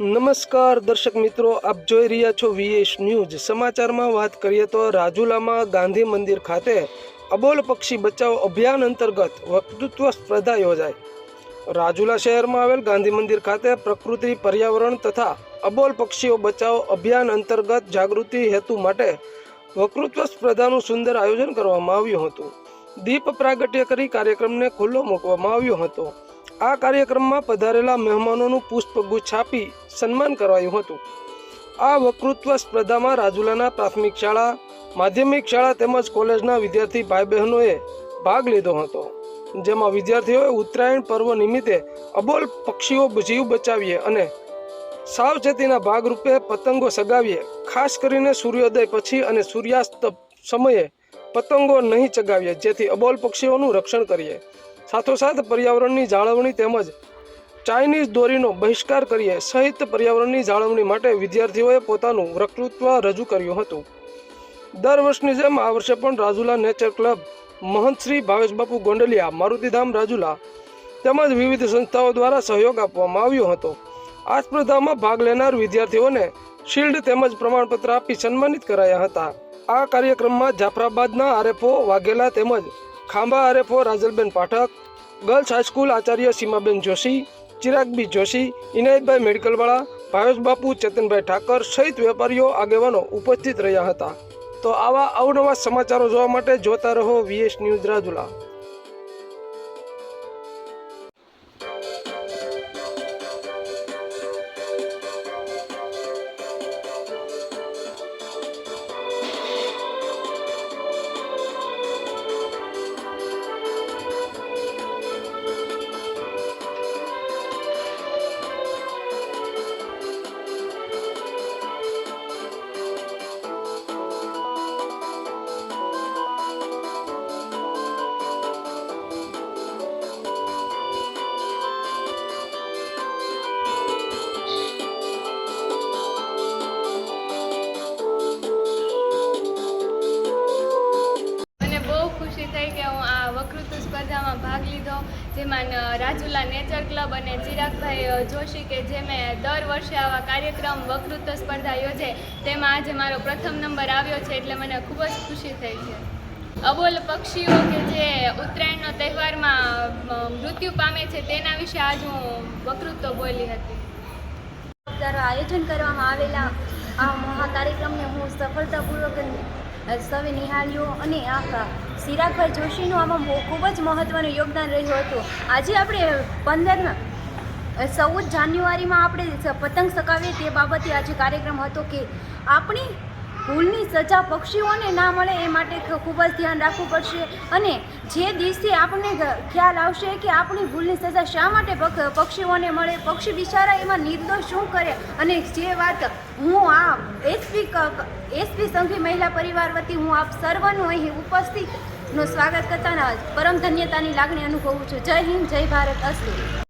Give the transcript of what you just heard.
નમસ્કાર દર્શક મિત્રો, આપ જોઈ રહ્યા છો વીએસ ન્યૂઝ સમાચારમાં વાત કરીએ તો રાજુલામાં ગાંધી મંદિર ખાતે અબોલ પક્ષી બચાવ અભિયાન અંતર્ગત વક્તૃત્વ સ્પર્ધા યોજાઈ. રાજુલા શહેરમાં આવેલ ગાંધી મંદિર ખાતે પ્રકૃતિ, પર્યાવરણ તથા અબોલ પક્ષીઓ બચાવ અભિયાન અંતર્ગત જાગૃતિ હેતુ માટે વક્તૃત્વ સ્પર્ધાનું સુંદર આયોજન કરવામાં આવ્યું હતું. દીપ પ્રાગટ્ય કરી કાર્યક્રમને ખુલ્લો મૂકવામાં આવ્યો હતો. આ કાર્યક્રમમાં પધારેલા મહેમાનોનું પુષ્પગુચ્છ આપી સન્માન કરાયું હતું. આ વક્તૃત્વ સ્પર્ધામાં રાજુલાના પ્રાથમિક શાળા, માધ્યમિક શાળા તેમજ કોલેજના વિદ્યાર્થી ભાઈ બહેનોએ ભાગ લીધો હતો. જેમાં વિદ્યાર્થીઓએ ઉત્તરાયણ પર્વ નિમિત્તે અબોલ પક્ષીઓ જીવ બચાવીએ અને સાવચેતીના ભાગરૂપે પતંગો સગાવીએ. ખાસ કરીને સૂર્યોદય પછી અને સૂર્યાસ્ત સમયે પતંગો નહીં ચગાવીએ, જેથી અબોલ પક્ષીઓનું રક્ષણ કરીએ. સાથોસાથ પર્યાવરણની જાળવણી તેમજ ચાઇનીઝ દોરીનો બહિષ્કાર કરીએ સહિત પર્યાવરણની જાળવણી માટે વિદ્યાર્થીઓએ પોતાનું વક્તૃત્વ રજૂ કર્યું હતું. દર વર્ષની જેમ આ વર્ષે પણ રાજુલા નેચર ક્લબ મહંત શ્રી ભાવેશબાપુ ગોંડલિયા મારુતિધામ રાજુલા તેમજ વિવિધ સંસ્થાઓ દ્વારા સહયોગ આપવામાં આવ્યો હતો. આ સ્પર્ધામાં ભાગ લેનાર વિદ્યાર્થીઓને શિલ્ડ તેમજ પ્રમાણપત્ર આપી સન્માનિત કરાયા હતા. આ કાર્યક્રમમાં જાફરાબાદના આરએફઓ વાઘેલા તેમજ Khambha RFO Rajalben Pathak, girls high school Acharya Seemaben Joshi ચિરાગબી Joshi, ઇનાયતભાઈ મેડિકલવાળા Bhavesh બાપુ, ચેતનભાઈ ઠાકર સહિત વેપારીઓ, આગેવાનો ઉપસ્થિત રહ્યા હતા. તો આવા અવનવા સમાચારો જોવા માટે જોતા રહો વીએસ ન્યૂઝ રાજુલા. વકૃત્વ સ્પર્ધામાં ભાગ લીધો, જેમાં રાજુલા નેચર ક્લબ અને ચિરાગભાઈ જોશી કે જે મેં દર વર્ષે આવા કાર્યક્રમ વકૃત્વ સ્પર્ધા યોજે, તેમાં આજે મારો પ્રથમ નંબર આવ્યો છે એટલે મને ખૂબ જ ખુશી થઈ છે. અબોલ પક્ષીઓ કે જે ઉત્તરાયણનો તહેવારમાં મૃત્યુ પામે છે તેના વિશે આજ હું વકૃત્વ બોલી હતી. આયોજન કરવામાં આવેલા આ મહા કાર્યક્રમને હું સફળતાપૂર્વક સૌએ નિહાળ્યો અને આ સિરાગભાઈ જોશીનું આમાં ખૂબ જ મહત્ત્વનું યોગદાન રહ્યું હતું. આજે આપણે પંદરમાં ચૌદ જાન્યુઆરીમાં આપણે પતંગ સકાવીએ તે બાબતે આજે કાર્યક્રમ હતો કે આપણી ભૂલની સજા પક્ષીઓને ના મળે એ માટે ખૂબ જ ધ્યાન રાખવું પડશે. અને જે દિવસે આપણને ખ્યાલ આવશે કે આપણી ભૂલની સજા શા માટે પક્ષીઓને મળે, પક્ષી બિચારા એમાં નિર્દોષ શું કરે? અને જે વાત હું આ એસપી એસપી સંઘી મહિલા પરિવાર વતી હું આપ સર્વનું અહીં ઉપસ્થિતનું સ્વાગત કરતા પરમ ધન્યતાની લાગણી અનુભવું છું. જય હિન્દ, જય ભારત, અસ્તુ.